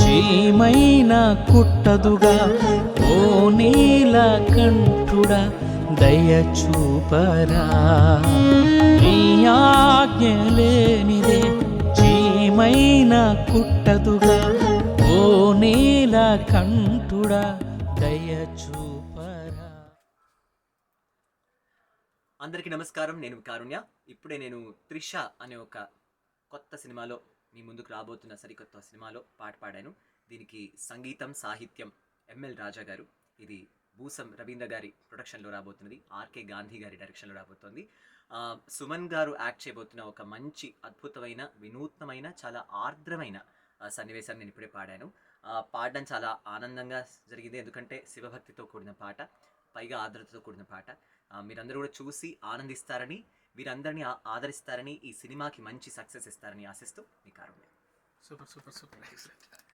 చీమైనా కుట్టదుగా. ఓ నీలకంఠుడా దయ చూపరా నీ ఆజ్ఞ లేనిదే చీమైనా కుట్టదుగా. ఓ నీలకంఠుడా దయ చూపరా అందరికీ నమస్కారం. నేను కారుణ్య. ఇప్పుడే నేను త్రిష అనే ఒక కొత్త సినిమాలో మీ ముందుకు రాబోతున్న సరికొత్త సినిమాలో పాట పాడాను. దీనికి సంగీతం సాహిత్యం ఎంఎల్ రాజా గారు. ఇది భూసం రవీంద్ర గారి ప్రొడక్షన్లో రాబోతున్నది. ఆర్కే గాంధీ గారి డైరెక్షన్లో రాబోతోంది. సుమన్ గారు యాక్ట్ చేయబోతున్న ఒక మంచి అద్భుతమైన వినూత్నమైన చాలా ఆర్ద్రమైన సన్నివేశాన్ని నేను ఇప్పుడే పాడాను. పాడడం చాలా ఆనందంగా జరిగింది. ఎందుకంటే శివభక్తితో కూడిన పాట పైగా ఆర్ద్రతతో కూడిన పాట. మీరందరూ కూడా చూసి ఆనందిస్తారని వీరందరినీ ఆదరిస్తారని ఈ సినిమాకి మంచి సక్సెస్ ఇస్తారని ఆశిస్తూ మీ కారుణ్యం. Super super super. ఎక్సలెంట్